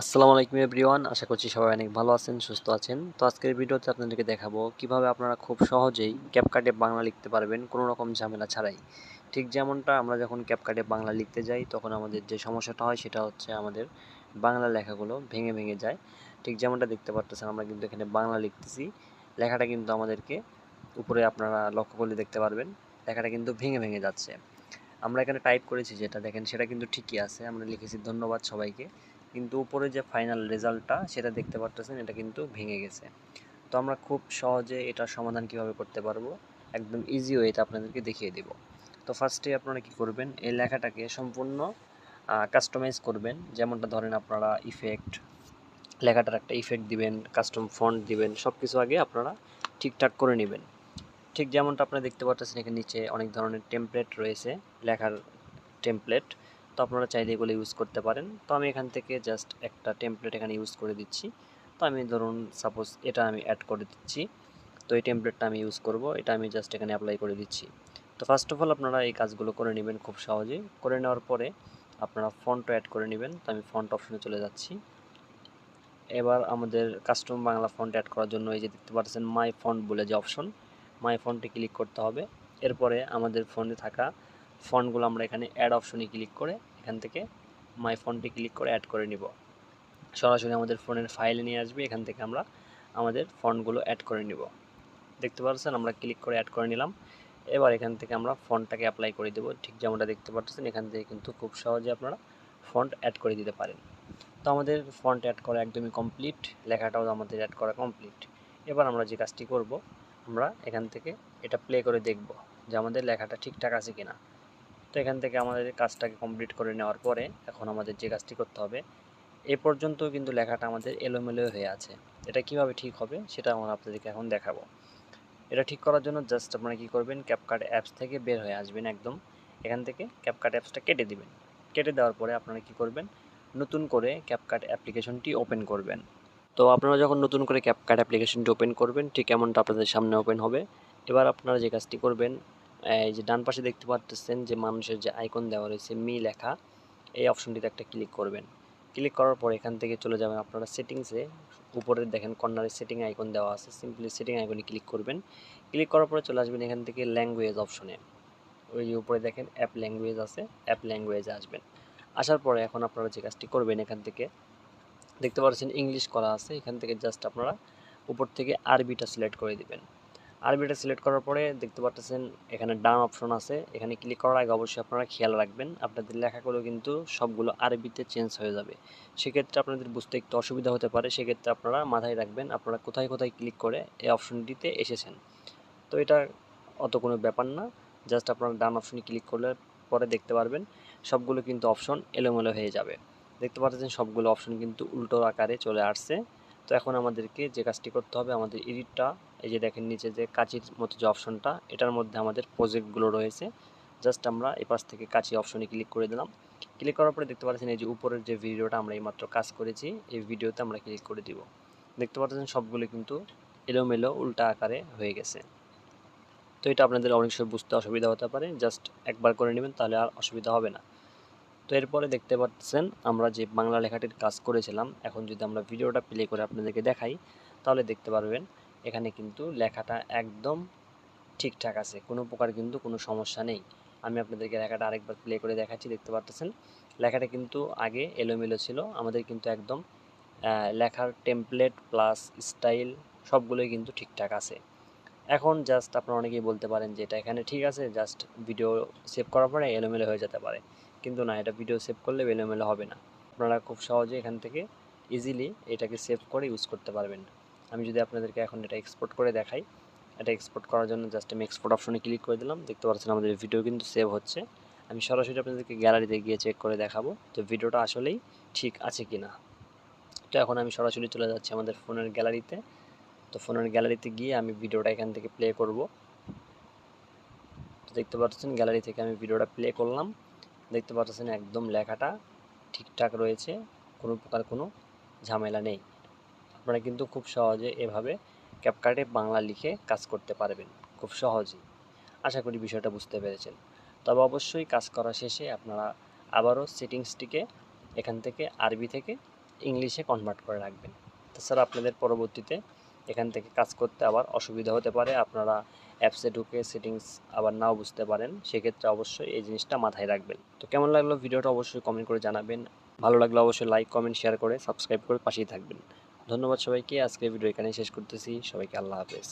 আসসালামু আলাইকুম এভরিওয়ান, আশা করছি সবাই অনেক ভালো আছেন, সুস্থ আছেন। তো আজকের ভিডিওতে আপনাদেরকে দেখাবো কীভাবে আপনারা খুব সহজেই ক্যাপকাটে বাংলা লিখতে পারবেন কোনো রকম ঝামেলা ছাড়াই। ঠিক যেমনটা আমরা যখন ক্যাপকাটে বাংলা লিখতে যাই, তখন আমাদের যে সমস্যাটা হয় সেটা হচ্ছে আমাদের বাংলা লেখাগুলো ভেঙে ভেঙে যায়। ঠিক যেমনটা দেখতে পারতেছেন, আমরা কিন্তু এখানে বাংলা লিখতেছি। লেখাটা কিন্তু আমাদেরকে উপরে আপনারা লক্ষ্য করলে দেখতে পারবেন, লেখাটা কিন্তু ভেঙে ভেঙে যাচ্ছে। আমরা এখানে টাইপ করেছি যেটা, দেখেন সেটা কিন্তু ঠিকই আছে, আমরা লিখেছি ধন্যবাদ সবাইকে। কিন্তু উপরে যে ফাইনাল রেজাল্টটা সেটা দেখতে পারতেছেন, এটা কিন্তু ভেঙে গেছে। তো আমরা খুব সহজে এটার সমাধান কীভাবে করতে পারব? একদম ইজি ওয়েতে আপনাদেরকে দেখিয়ে দেব। তো ফার্স্টে আপনারা কি করবেন? এই লেখাটাকে সম্পূর্ণ কাস্টমাইজ করবেন। যেমনটা ধরেন আপনারা ইফেক্ট লেখাটার একটা ইফেক্ট দিবেন কাস্টম ফন্ট দিবেন সব কিছু আগে আপনারা ঠিকঠাক করে নেবেন। ঠিক যেমনটা আপনারা দেখতে পাচ্ছেন এখানে নিচে অনেক ধরনের টেমপ্লেট রয়েছে, লেখার টেমপ্লেট তো আপনারা চাইলে এগুলো ইউজ করতে পারেন। তো আমি এখান থেকে জাস্ট একটা টেমপ্লেট এখানে ইউজ করে দিচ্ছি। তো আমি ধরুন সাপোজ এটা আমি অ্যাড করে দিচ্ছি। তো এই টেমপ্লেটটা আমি ইউজ করব। এটা আমি জাস্ট এখানে অ্যাপ্লাই করে দিচ্ছি। তো ফার্স্ট অফ অল আপনারা এই কাজগুলো করে নেবেন খুব সহজেই করে নেওয়ার পরে আপনারা ফন্টও অ্যাড করে নেবেন। তো আমি ফন্ট অপশনে চলে যাচ্ছি। এবার আমাদের কাস্টম বাংলা ফন্ট অ্যাড করার জন্য এই যে দেখতে পাচ্ছেন মাই ফন্ট বলে যে অপশন মাই ফন্টে ক্লিক করতে হবে। এরপরে আমাদের ফোনে থাকা ফন্টগুলো আমরা এখানে অ্যাড অপশনে ক্লিক করে এখান থেকে মাই ফোনটি ক্লিক করে অ্যাড করে নিব। সরাসরি আমাদের ফোনের ফাইলে নিয়ে আসবে, এখান থেকে আমরা আমাদের ফন্টগুলো অ্যাড করে নিব। দেখতে পাচ্ছেন, আমরা ক্লিক করে অ্যাড করে নিলাম। এবার এখান থেকে আমরা ফন্টটাকে অ্যাপ্লাই করে দেবো। ঠিক যেমনটা দেখতে পাচ্ছেন, এখান থেকে কিন্তু খুব সহজে আপনারা ফন্ট অ্যাড করে দিতে পারেন। তো আমাদের ফন্ট অ্যাড করা একদমই কমপ্লিট লেখাটাও আমাদের অ্যাড করা কমপ্লিট এবার আমরা যে কাজটি করব, আমরা এখান থেকে এটা প্লে করে দেখব যে আমাদের লেখাটা ঠিকঠাক আছে কিনা। তো এখান থেকে আমাদের কাজটাকে কমপ্লিট করে নেওয়ার পরে এখন আমাদের যে কাজটি করতে হবে, এ পর্যন্ত কিন্তু লেখাটা আমাদের এলোমেলো হয়ে আছে। এটা কীভাবে ঠিক হবে সেটা আমরা আপনাদেরকে এখন দেখাবো। এটা ঠিক করার জন্য জাস্ট আপনারা কী করবেন ক্যাপকাট অ্যাপস থেকে বের হয়ে আসবেন একদম। এখান থেকে ক্যাপকাট অ্যাপসটা কেটে দিবেন। কেটে দেওয়ার পরে আপনারা কি করবেন, নতুন করে ক্যাপকাট অ্যাপ্লিকেশনটি ওপেন করবেন। তো আপনারা যখন নতুন করে ক্যাপকাট অ্যাপ্লিকেশনটি ওপেন করবেন, ঠিক এমনটা আপনাদের সামনে ওপেন হবে। এবার আপনারা যে কাজটি করবেন এই যে ডান পাশে দেখতে পাচ্ছেন যে মানুষের যে আইকন দেওয়া রয়েছে মি লেখা, এই অপশনটিতে একটা ক্লিক করবেন। ক্লিক করার পর এখান থেকে চলে যাবেন আপনারা সেটিংসে উপরে দেখেন কর্নারে সেটিং আইকন দেওয়া আছে সিম্পলি সেটিং আইকনে ক্লিক করবেন। ক্লিক করার পরে চলে আসবেন এখান থেকে ল্যাঙ্গুয়েজ অপশনে ওই যে উপরে দেখেন অ্যাপ ল্যাঙ্গুয়েজ আছে অ্যাপ ল্যাঙ্গুয়েজে আসবেন। আসার পরে এখন আপনারা যে কাজটি করবেন এখান থেকে, দেখতে পাচ্ছেন ইংলিশ করা আছে, এখান থেকে জাস্ট আপনারা উপর থেকে আরবিটা সিলেক্ট করে দিবেন। আরবিটা সিলেক্ট করার পরে দেখতে পাচ্ছেন এখানে ডান অপশন আছে। এখানে ক্লিক করার আগে অবশ্যই আপনারা খেয়াল রাখবেন। আপনাদের লেখাগুলো কিন্তু সবগুলো আরবিতে চেঞ্জ হয়ে যাবে। সেক্ষেত্রে আপনাদের বুঝতে একটু অসুবিধা হতে পারে। সেক্ষেত্রে আপনারা মাথায় রাখবেন, আপনারা কোথায় কোথায় ক্লিক করে এই অপশনটিতে এসেছেন। তো এটা অত কোনো ব্যাপার না। জাস্ট আপনারা ডান অপশনে ক্লিক করলে পরে দেখতে পারবেন সবগুলো কিন্তু অপশন এলোমেলো হয়ে যাবে। দেখতে পাচ্ছেন সবগুলো অপশন কিন্তু উল্টো আকারে চলে আসছে। তো এখন আমাদেরকে যে কাজটি করতে হবে, আমাদের এডিটটা এই যে দেখেন নিচে যে কাঁচির মতো যে অপশনটা, এটার মধ্যে আমাদের প্রজেক্টগুলো রয়েছে। জাস্ট আমরা এই পাশ থেকে কাঁচি অপশনে ক্লিক করে দিলাম। ক্লিক করার পরে দেখতে পাচ্ছেন এই যে উপরের যে ভিডিওটা আমরা এইমাত্র কাজ করেছি, এই ভিডিওতে আমরা ক্লিক করে দিব। দেখতে পাচ্ছেন সবগুলো কিন্তু এলোমেলো, উল্টা আকারে হয়ে গেছে। তো এটা আপনাদের অনেক সময় বুঝতে অসুবিধা হতে পারে, জাস্ট একবার করে নেবেন তাহলে আর অসুবিধা হবে না। তো এরপরে দেখতে পাচ্ছেন আমরা যে বাংলা লেখাটির কাজ করেছিলাম, এখন যদি আমরা ভিডিওটা প্লে করে আপনাদেরকে দেখাই, তাহলে দেখতে পারবেন এখানে কিন্তু লেখাটা একদম ঠিকঠাক আছে। কোনো প্রকার কিন্তু কোনো সমস্যা নেই। আমি আপনাদেরকে লেখাটা আরেকবার প্লে করে দেখাচ্ছি, দেখতে পাচ্ছেন লেখাটা কিন্তু আগে এলোমেলো ছিল। আমাদের কিন্তু একদম লেখার টেমপ্লেট প্লাস স্টাইল সবগুলোই কিন্তু ঠিকঠাক আছে। এখন জাস্ট আপনারা অনেকেই বলতে পারেন যে এটা এখানে ঠিক আছে জাস্ট ভিডিও সেভ করার পরে এলোমেলো হয়ে যেতে পারে। কিন্তু না, এটা ভিডিও সেভ করলে এলোমেলো হবে না। আপনারা খুব সহজে এখান থেকে ইজিলি এটাকে সেভ করে ইউজ করতে পারবেন। আমি যদি আপনাদেরকে এখন এটা এক্সপোর্ট করে দেখাই, এটা এক্সপোর্ট করার জন্য জাস্ট আমি এক্সপোর্ট অপশনে ক্লিক করে দিলাম। দেখতে পাচ্ছেন আমাদের ভিডিও কিন্তু সেভ হচ্ছে। আমি সরাসরি আপনাদেরকে গ্যালারিতে গিয়ে চেক করে দেখাবো যে ভিডিওটা আসলেই ঠিক আছে কি না তো এখন আমি সরাসরি চলে যাচ্ছি আমাদের ফোনের গ্যালারিতে তো। ফোনের গ্যালারিতে গিয়ে আমি ভিডিওটা এখান থেকে প্লে করব। তো দেখতে পাচ্ছেন গ্যালারি থেকে আমি ভিডিওটা প্লে করলাম। দেখতে পাচ্ছেন একদম লেখাটা ঠিকঠাক রয়েছে। কোনো প্রকার কোনো ঝামেলা নেই। আপনারা কিন্তু খুব সহজে এভাবে ক্যাপকার্টে বাংলা লিখে কাজ করতে পারবেন, খুব সহজেই। আশা করি বিষয়টা বুঝতে পেরেছেন। তবে অবশ্যই কাজ করা শেষে আপনারা আবারও সেটিংসটিকে এখান থেকে আরবি থেকে ইংলিশে কনভার্ট করে রাখবেন। তাছাড়া আপনাদের পরবর্তীতে এখান থেকে কাজ করতে আবার অসুবিধা হতে পারে, আপনারা অ্যাপসে ঢুকে সেটিংস আবার নাও বুঝতে পারেন, সেক্ষেত্রে অবশ্যই এই জিনিসটা মাথায় রাখবেন। তো কেমন লাগল ভিডিওটা অবশ্যই কমেন্ট করে জানাবেন। ভালো লাগলে অবশ্যই লাইক কমেন্ট শেয়ার করে সাবস্ক্রাইব করে পাশেই থাকবেন। ধন্যবাদ সবাইকে। আজকের ভিডিও এখানে শেষ করতেছি। সবাইকে আল্লাহ হাফেজ।